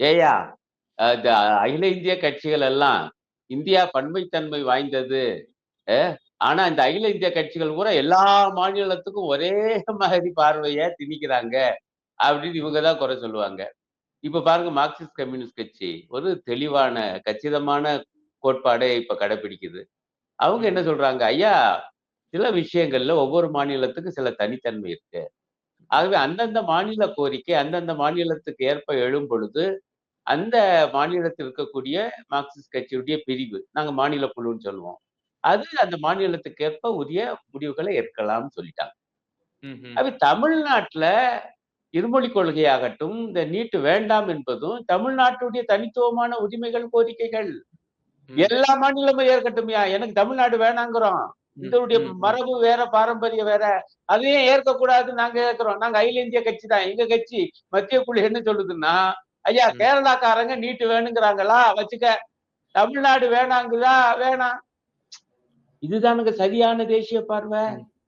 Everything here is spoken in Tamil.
ஏயா இந்த அகில இந்திய கட்சிகள் எல்லாம் இந்தியா பன்மைத்தன்மை வாய்ந்தது. ஆனா இந்த அகில இந்திய கட்சிகள் கூட எல்லா மாநிலத்துக்கும் ஒரே மாதிரி பார்வைய திணிக்கிறாங்க அப்படின்னு இவங்க தான் குறை சொல்லுவாங்க. இப்ப பாருங்க மார்க்சிஸ்ட் கம்யூனிஸ்ட் கட்சி ஒரு தெளிவான கச்சிதமான கோட்பாடை இப்ப கடைபிடிக்குது அவங்க என்ன சொல்றாங்க ஐயா சில விஷயங்கள்ல ஒவ்வொரு மாநிலத்துக்கும் சில தனித்தன்மை இருக்கு. ஆகவே அந்தந்த மாநில கோரிக்கை அந்தந்த மாநிலத்துக்கு ஏற்ப எழும் பொழுது அந்த மாநிலத்தில் இருக்கக்கூடிய மார்க்சிஸ்ட் கட்சியுடைய பிரிவு நாங்க மாநில குழுன்னு சொல்லுவோம். அது அந்த மாநிலத்துக்கு ஏற்ப உரிய முடிவுகளை ஏற்கலாம்னு சொல்லிட்டாங்க. அது தமிழ்நாட்டுல இருமொழி கொள்கையாகட்டும் இந்த நீட்டு வேண்டாம் என்பதும் தமிழ்நாட்டுடைய தனித்துவமான உரிமைகள் கோரிக்கைகள். எல்லா மாநிலமும் ஏற்கட்டும்யா எனக்கு தமிழ்நாடு வேணாங்கிறோம். இதனுடைய. மரபு வேற பாரம்பரியம் வேற. அதையும் ஏற்கக்கூடாது நாங்க ஏற்கிறோம் நாங்க அகில இந்திய கட்சி தான். எங்க கட்சி மத்திய குழு என்ன சொல்லுதுன்னா ஐயா. கேரளாக்காரங்க நீட்டு வேணுங்கிறாங்களா? வச்சுக்க. தமிழ்நாடு வேணாங்குதா? வேணாம். இதுதானுங்க சரியான தேசிய பார்வை.